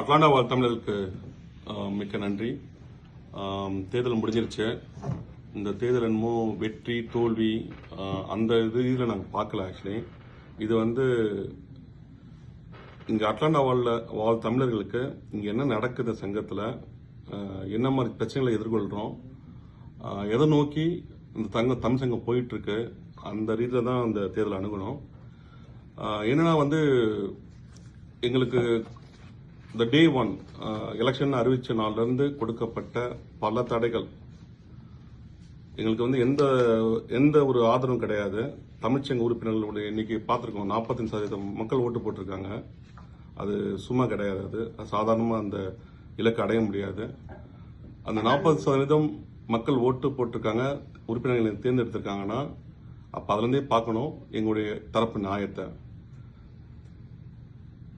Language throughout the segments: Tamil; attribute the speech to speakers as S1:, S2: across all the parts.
S1: அட்லாண்டா வாழ் தமிழருக்கு மிக்க நன்றி. தேர்தல் முடிஞ்சிருச்சு. இந்த தேர்தல் என்னமோ வெற்றி தோல்வி அந்த இது இதில் நாங்கள் பார்க்கல ஆக்சுவலி இது வந்து இங்கே அட்லாண்டா வாழ்ல வாழ் தமிழர்களுக்கு இங்கே என்ன நடக்குது சங்கத்தில் என்ன மாதிரி பிரச்சனைகளை எதிர்கொள்கிறோம் எதை நோக்கி இந்த தங்க தமிழ் சங்கம் போயிட்டுருக்கு அந்த ரீதியில் தான் அந்த தேர்தல் அணுகணும். என்னென்னா என்னன்னா வந்து எங்களுக்கு இந்த டே ஒன் எலெக்ஷன் அறிவிச்ச நாள்லருந்து கொடுக்கப்பட்ட பல தடைகள். எங்களுக்கு வந்து எந்த எந்த ஒரு ஆதரவும் கிடையாது. தமிழ்ச்சங்க உறுப்பினர்களுடைய எண்ணிக்கை பார்த்துருக்கோம். நாற்பத்தஞ்சு சதவீதம் மக்கள் ஓட்டு போட்டிருக்காங்க. அது சும்மா கிடையாது அது. சாதாரணமாக அந்த இலக்கை அடைய முடியாது. அந்த நாற்பது சதவீதம் மக்கள் ஓட்டு போட்டிருக்காங்க. உறுப்பினர்களை தேர்ந்தெடுத்திருக்காங்கன்னா அப்போ அதுலேருந்தே பார்க்கணும் எங்களுடைய தரப்பு நியாயத்தை.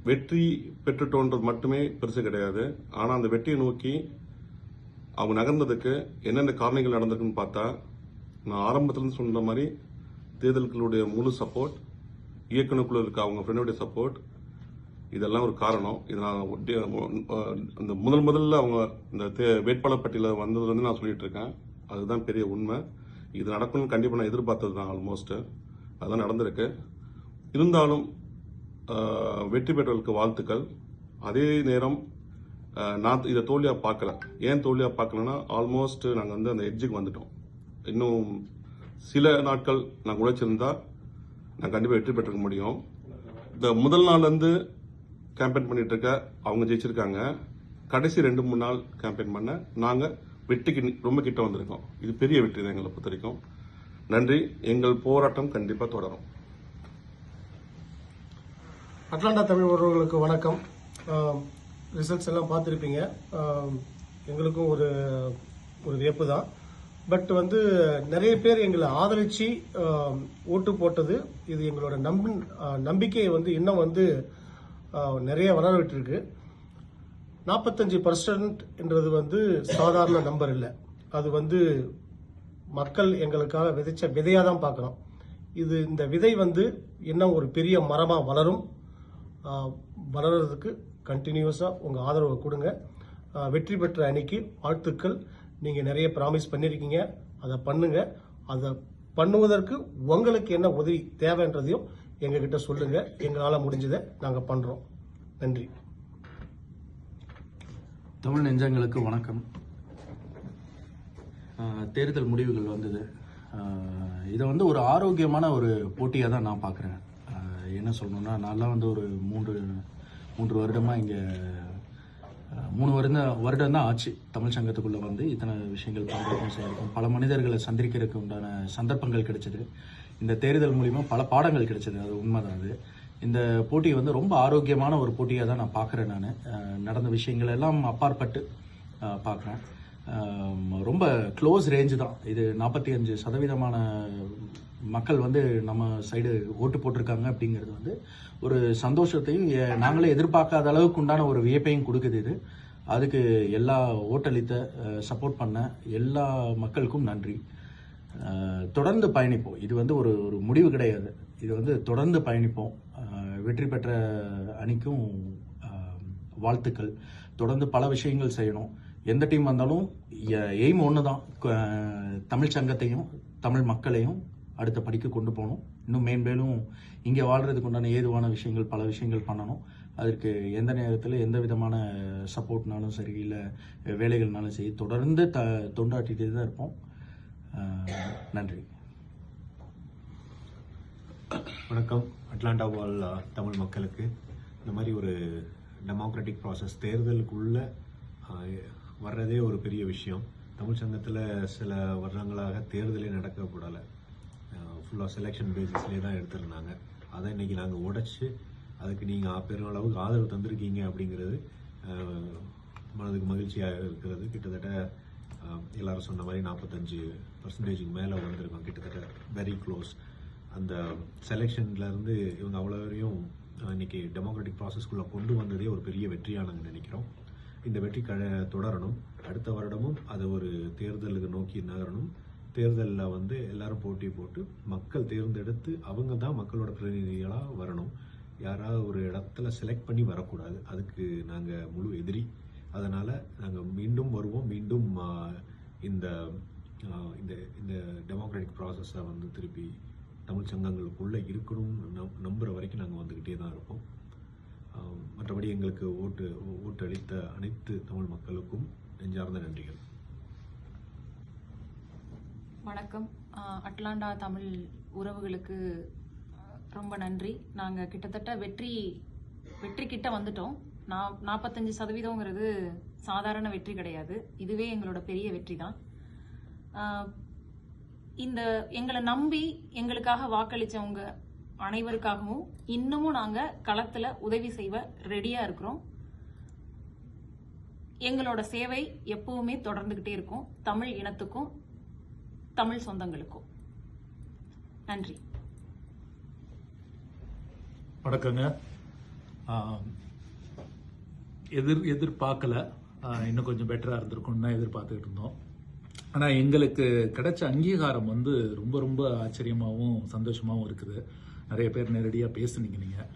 S1: வெற்றி பெற்றுட்டோன்றது மட்டுமே பெருசு கிடையாது. ஆனால் அந்த வெற்றியை நோக்கி அவங்க நகர்ந்ததுக்கு என்னென்ன காரணங்கள் நடந்திருக்குன்னு பார்த்தா நான் ஆரம்பத்துலேருந்து சொன்ன மாதிரி தேர்தல்களுடைய முழு சப்போர்ட் இயக்குநருக்குள்ள இருக்க அவங்க ஃப்ரெண்டுடைய சப்போர்ட் இதெல்லாம் ஒரு காரணம். இது நான் ஒட்டி- இந்த முதல் முதல்ல அவங்க இந்த தே- வேட்பாளர் பட்டியலில் வந்ததுலேருந்து நான் சொல்லிட்டு இருக்கேன். அதுதான் பெரிய உண்மை. இது நடக்கணும்னு கண்டிப்பாக நான் எதிர்பார்த்தது தான் ஆல்மோஸ்ட்டு அதுதான் நடந்திருக்கு. இருந்தாலும் வெற்றி பெற்றவர்களுக்கு வாழ்த்துக்கள். அதே நேரம் நான் இதை தோல்வியாக பார்க்கல. ஏன் தோல்வியாக பார்க்கலன்னா ஆல்மோஸ்ட் நாங்கள் வந்து அந்த எட்ஜுக்கு வந்துட்டோம். இன்னும் சில நாட்கள் நாங்கள் உழைச்சிருந்தா நான் கண்டிப்பாக வெற்றி பெற்றிருக்க முடியும். இந்த முதல் நாள்லேருந்து கேம்பெயின் பண்ணிட்டு இருக்க அவங்க ஜெயிச்சிருக்காங்க. கடைசி ரெண்டு மூணு நாள் கேம்பெயின் பண்ண நாங்கள் வெற்றிக்கு ரொம்ப கிட்ட வந்திருக்கோம். இது பெரிய வெற்றி தான் எங்களை பொறுத்த வரைக்கும். நன்றி. எங்கள் போராட்டம் கண்டிப்பாக தொடரும்.
S2: அட்லாண்டா தமிழ் உறவுகளுக்கு வணக்கம். ரிசல்ட்ஸ் எல்லாம் பார்த்துருப்பீங்க. எங்களுக்கும் ஒரு ஒரு வியப்பு தான். பட் வந்து நிறைய பேர் எங்களை ஆதரித்து ஓட்டு போட்டது இது எங்களோட நம்பி நம்பிக்கையை வந்து இன்னும் வந்து நிறைய வளர்விட்டுருக்கு. நாற்பத்தஞ்சு பர்சன்ட் என்றது வந்து சாதாரண நம்பர் இல்லை. அது வந்து மக்கள் எங்களுக்காக விதைச்ச விதையாக தான் பார்க்குறோம் இது இந்த விதை வந்து இன்னும் ஒரு பெரிய மரமாக வளரும். வளர்கிறதுக்கு கண்டினியூஸாக உங்கள் ஆதரவை கொடுங்க. வெற்றி பெற்ற அணிக்கு வாழ்த்துக்கள். நீங்கள் நிறைய ப்ராமிஸ் பண்ணியிருக்கீங்க அதை பண்ணுங்கள் அதை பண்ணுவதற்கு உங்களுக்கு என்ன உதவி தேவைன்றதையும் எங்ககிட்ட சொல்லுங்கள் எங்களால் முடிஞ்சதை நாங்கள் பண்ணுறோம் நன்றி.
S3: தமிழ் நெஞ்சங்களுக்கு வணக்கம். தேர்தல் முடிவுகள் வந்தது. இதை வந்து ஒரு ஆரோக்கியமான ஒரு போட்டியாக தான் நான் பார்க்குறேன். என்ன சொல்லணும்னா நான்லாம் வந்து ஒரு மூன்று மூன்று வருடமாக இங்கே மூணு வருடம் தான் ஆச்சு. தமிழ் சங்கத்துக்குள்ளே வந்து இத்தனை விஷயங்கள் பண்ணுறதுக்கும் செய்யறதுக்கும். பல மனிதர்களை சந்திக்கிறதுக்கு உண்டான சந்தர்ப்பங்கள் கிடைச்சது. இந்த தேர்தல் மூலிமா பல பாடங்கள் கிடைச்சது. அது உண்மைதான் அது. இந்த போட்டி வந்து ரொம்ப ஆரோக்கியமான ஒரு போட்டியாக தான் நான் பார்க்குறேன் நான். நடந்த விஷயங்கள் எல்லாம் அப்பாற்பட்டு பார்க்குறேன். ரொம்ப க்ளோஸ் ரேஞ்சு தான். இது நாற்பத்தி அஞ்சு சதவீதமான மக்கள் வந்து நம்ம சைடு ஓட்டு போட்டிருக்காங்க அப்படிங்கிறது வந்து ஒரு சந்தோஷத்தையும் நாங்களே எதிர்பார்க்காத அளவுக்கு உண்டான ஒரு வியப்பையும் கொடுக்குது இது. அதுக்கு எல்லா ஓட்டளித்த சப்போர்ட் பண்ண எல்லா மக்களுக்கும் நன்றி. தொடர்ந்து பயணிப்போம். இது வந்து ஒரு ஒரு முடிவு கிடையாது. இது வந்து தொடர்ந்து பயணிப்போம். வெற்றி பெற்ற அணிக்கும் வாழ்த்துக்கள். தொடர்ந்து பல விஷயங்கள் செய்யணும். எந்த டீம் வந்தாலும் எய்ம் ஒன்று தான் தமிழ் சங்கத்தையும் தமிழ் மக்களையும் அடுத்த படிக்கு கொண்டு போகணும். இன்னும் மேன்மேலும் இங்கே வாழ்கிறதுக்கு உண்டான ஏதுவான விஷயங்கள் பல விஷயங்கள் பண்ணணும். அதற்கு எந்த நேரத்தில் எந்த விதமான சப்போர்ட்னாலும் சரி இல்லை வேலைகள்னாலும் சரி தொடர்ந்து த தொண்டாட்டிகிட்டே தான் இருப்போம். நன்றி.
S4: வணக்கம். அட்லாண்டா வாழ் தமிழ் மக்களுக்கு. இந்த மாதிரி ஒரு டெமோக்ராட்டிக் ப்ராசஸ் தேர்தலுக்குள்ள வர்றதே ஒரு பெரிய விஷயம். தமிழ் சங்கத்தில் சில வருடங்களாக தேர்தலே நடக்கப்படலை. ஃபுல்லாக செலெக்ஷன் பேசிஸ்லேயே தான் எடுத்திருந்தாங்க. அதை இன்னைக்கு நாங்கள் உடைச்சு அதுக்கு நீங்கள் பெருமளவுக்கு ஆதரவு தந்திருக்கீங்க அப்படிங்கிறது மனதுக்கு மகிழ்ச்சியாக இருக்கிறது. கிட்டத்தட்ட எல்லாரும் சொன்ன மாதிரி நாற்பத்தஞ்சு பர்சன்டேஜுக்கு மேலே வந்திருக்கோம். கிட்டத்தட்ட வெரி க்ளோஸ் அந்த செலெக்ஷன்லேருந்து இவங்க அவ்வளோ வரையும் இன்னைக்கு டெமோக்ராட்டிக் ப்ராசஸ்க்குள்ளே கொண்டு வந்ததே ஒரு பெரிய வெற்றியாக நாங்கள் நினைக்கிறோம். இந்த வெற்றி க தொடரணும். அடுத்த வருடமும் அதை ஒரு தேர்தலுக்கு நோக்கி நகரணும். தேர்தலில் வந்து எல்லாரும் போட்டி போட்டு மக்கள் தேர்ந்தெடுத்து அவங்க தான் மக்களோட பிரதிநிதிகளாக வரணும். யாராவது ஒரு இடத்துல செலக்ட் பண்ணி வரக்கூடாது. அதுக்கு நாங்கள் முழு எதிரி. அதனால் நாங்கள் மீண்டும் வருவோம். மீண்டும் இந்த இந்த இந்த டெமோக்ராட்டிக் ப்ராசஸை வந்து திருப்பி தமிழ் சங்கங்களுக்குள்ளே இருக்கணும்னு நம் நம்புகிற வரைக்கும் நாங்கள் வந்துக்கிட்டே தான் இருப்போம். மற்றபடி எங்களுக்கு ஓட்டு ஓட்டு அளித்த அனைத்து தமிழ் மக்களுக்கும் நெஞ்சார்ந்த நன்றிகள்.
S5: வணக்கம். அட்லாண்டா தமிழ் உறவுகளுக்கு ரொம்ப நன்றி. நாங்கள் கிட்டத்தட்ட வெற்றி வெற்றி கிட்ட வந்துட்டோம். நான் நாற்பத்தஞ்சு சதவீதங்கிறது சாதாரண வெற்றி கிடையாது. இதுவே எங்களோட பெரிய வெற்றி தான். இந்த எங்களை நம்பி எங்களுக்காக வாக்களித்தவங்க அனைவருக்காகவும் இன்னமும் நாங்கள் களத்தில் உதவி செய்வ ரெடியாக இருக்கிறோம். எங்களோட சேவை எப்பவுமே தொடர்ந்துகிட்டே இருக்கும். தமிழ் இனத்துக்கும் தமிழ் சொந்தங்களுக்கும் நன்றி.
S6: வணக்கங்க. எதிர் எதிர்பார்க்கல. இன்னும் கொஞ்சம் பெட்டராக இருந்திருக்கும்னு தான் எதிர்பார்த்துக்கிட்டு இருந்தோம். ஆனால் எங்களுக்கு கிடைச்ச அங்கீகாரம் வந்து ரொம்ப ரொம்ப ஆச்சரியமாகவும் சந்தோஷமாகவும் இருக்குது. நிறைய பேர் நேரடியாக பேசுனீங்க நீங்கள்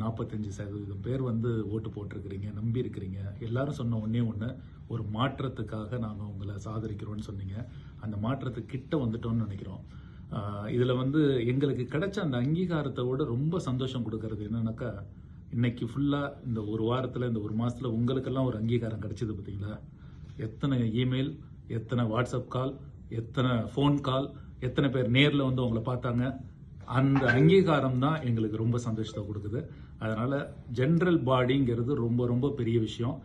S6: நாற்பத்தஞ்சு சதவீதம் பேர் வந்து ஓட்டு போட்டிருக்கிறீங்க நம்பி இருக்கிறீங்க எல்லாரும் சொன்ன ஒன்றே ஒன்று ஒரு மாற்றத்துக்காக நாங்கள் உங்களை சாதரிக்கிறோம்னு சொன்னீங்க. அந்த மாற்றத்துக்கு கிட்ட வந்துட்டோம்னு நினைக்கிறோம். இதில் வந்து எங்களுக்கு கிடைச்ச அந்த அங்கீகாரத்தை விட ரொம்ப சந்தோஷம் கொடுக்கறது என்னன்னாக்கா இன்னைக்கு ஃபுல்லாக இந்த ஒரு வாரத்தில் இந்த ஒரு மாதத்தில் உங்களுக்கெல்லாம் ஒரு அங்கீகாரம் கிடைச்சது பார்த்தீங்களா எத்தனை இமெயில் எத்தனை வாட்ஸ்அப் கால் எத்தனை ஃபோன் கால் எத்தனை பேர் நேரில் வந்து உங்களை பார்த்தாங்க. அந்த அங்கீகாரம் தான் எங்களுக்கு ரொம்ப சந்தோஷத்தை கொடுக்குது. அதனால ஜென்ரல் பாடிங்கிறது ரொம்ப ரொம்ப பெரிய விஷயம்.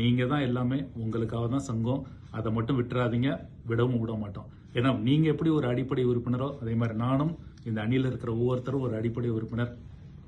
S6: நீங்க தான் எல்லாமே உங்களுக்காக தான் சங்கம். அதை மட்டும் விட்டுறாதீங்க. விடவும் விட மாட்டோம். ஏன்னா நீங்க எப்படி ஒரு அடிப்படை உறுப்பினரோ அதே மாதிரி நானும் இந்த அணியில் இருக்கிற ஒவ்வொருத்தரும் ஒரு அடிப்படை உறுப்பினர்.